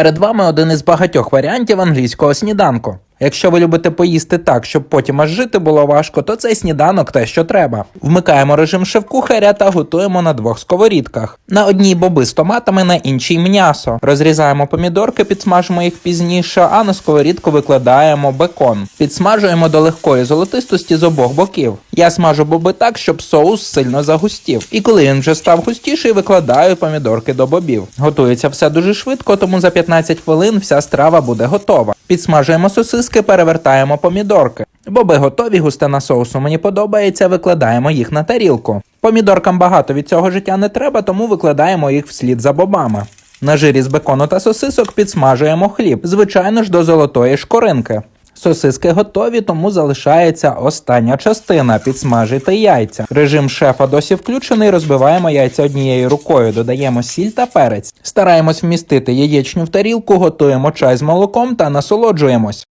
Перед вами один із багатьох варіантів англійського сніданку. Якщо ви любите поїсти так, щоб потім аж жити було важко, то цей сніданок те, що треба. Вмикаємо режим шеф-кухаря та готуємо на двох сковорідках. На одній боби з томатами, на іншій м'ясо. Розрізаємо помідорки, підсмажимо їх пізніше, а на сковорідку викладаємо бекон. Підсмажуємо до легкої золотистості з обох боків. Я смажу боби так, щоб соус сильно загустів. І коли він вже став густіший, викладаю помідорки до бобів. Готується все дуже швидко, тому за 15 хвилин вся страва буде готова. Підсмажуємо сосиски, перевертаємо помідорки. Боби готові, густина соусу мені подобається, викладаємо їх на тарілку. Помідоркам багато від цього життя не треба, тому викладаємо їх вслід за бобами. На жирі з бекону та сосисок підсмажуємо хліб, звичайно ж до золотої шкоринки. Сосиски готові, тому залишається остання частина підсмажити яйця. Режим шефа досі включений. Розбиваємо яйця однією рукою, додаємо сіль та перець. Стараємось вмістити яєчню в тарілку, готуємо чай з молоком та насолоджуємось.